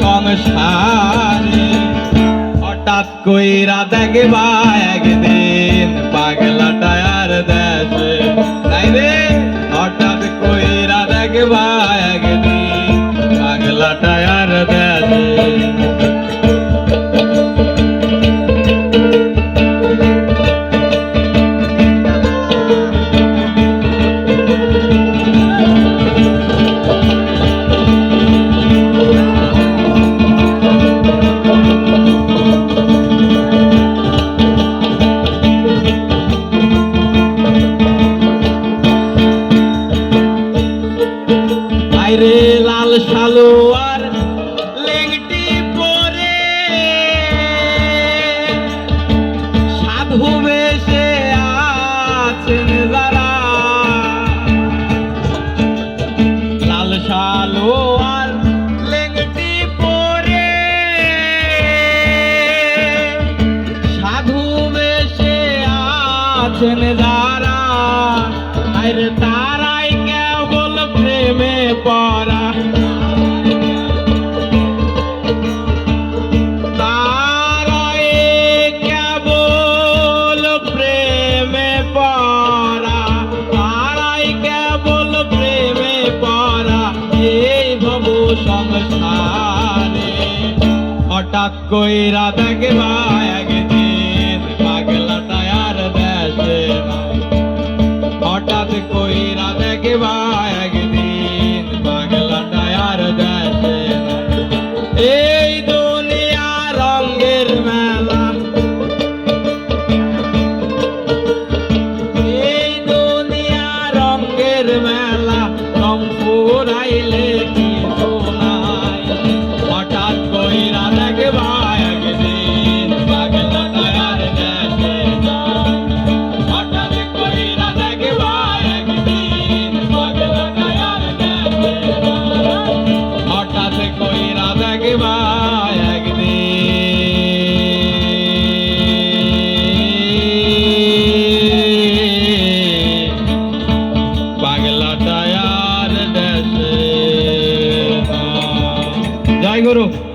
সংসারে হঠাৎ কইরা দেখবা একদিন পাগলাটা আর দেশে। তাই রে, হঠাৎ কইরা দেখবা একদিন পাগলাটা সালোয়ার লেংটি পরে সাধু বেশে আছেন যারা। লাল সালোয়ার লেংটি সাধু সংসারে হঠাৎ কইরা দেখবা একদিন পাগলাটা আর দেশে হঠাৎ কইরা দেখবা একদিন পাগলাটা আর দেশে এই দুনিয়া রঙ্গের মেলা। এই দুনিয়া রঙ্গের মেলা রং ফুরাইলে करो।